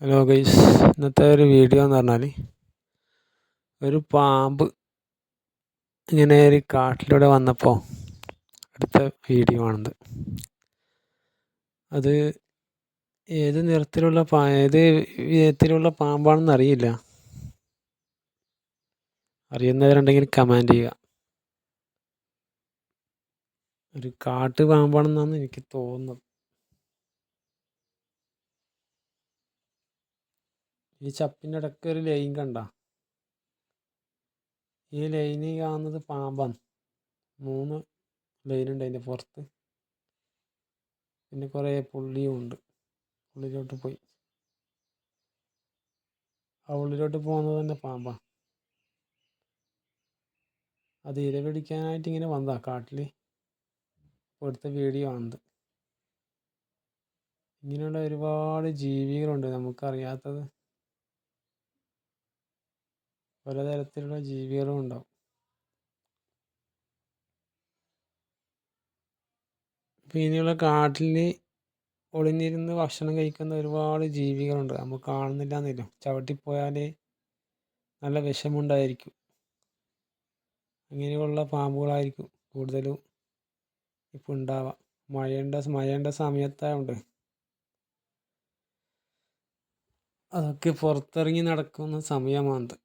Hello guys ഇന്നത്തെ ഒരു video എന്ന് പറഞ്ഞാൽ ഒരു പാമ്പ് ഇങ്ങനെ ഒരു കാട്ടിലൂടെ വന്നപ്പോൾ അടുത്ത വീഡിയോ ആണിത്. അത് ഏത് നിറത്തിലുള്ള പാ ഏത് വിധത്തിലുള്ള പാമ്പാണെന്ന് അറിയില്ല. അറിയുന്നവരുണ്ടെങ്കിൽ കമന്റ് ചെയ്യുക. ഒരു കാട്ടു പാമ്പാണെന്നാണ് എനിക്ക് തോന്നുന്നത്. ഈ ചപ്പിന്റെ ഇടയ്ക്ക് ഒരു ലൈൻ കണ്ട? ഈ ലൈന് കാണുന്നത് പാമ്പാണ് മൂന്ന് ലൈൻ ഉണ്ട് അതിന്റെ പുറത്ത്. പിന്നെ കുറേ പുള്ളിയും ഉണ്ട്. ഉള്ളിലോട്ട് പോയി. ആ ഉള്ളിലോട്ട് പോകുന്നത് തന്നെ പാമ്പാണ് അത് ഇര പിടിക്കാനായിട്ട് ഇങ്ങനെ വന്നതാണ് കാട്ടിൽ എടുത്ത വീഡിയോ ആണത്. ഇങ്ങനെയുള്ള ഒരുപാട് ജീവികളുണ്ട് നമുക്കറിയാത്തത്. പലതരത്തിലുള്ള ജീവികളും ഉണ്ടാവും. അപ്പോൾ ഇനിയുള്ള കാട്ടിൽ ഒളിഞ്ഞിരുന്ന് ഭക്ഷണം കഴിക്കുന്ന ഒരുപാട് ജീവികളുണ്ട്. നമ്മൾ കാണുന്നില്ല എന്നില്ല ചവിട്ടിപ്പോയാൽ നല്ല വിഷമുണ്ടായിരിക്കും. അങ്ങനെയുള്ള പാമ്പുകളായിരിക്കും കൂടുതലും ഇപ്പോൾ ഉണ്ടാവുക. മഴയുടെ മഴയുടെ സമയത്തായതുകൊണ്ട് അതൊക്കെ പുറത്തിറങ്ങി നടക്കുന്ന സമയമാണിത്.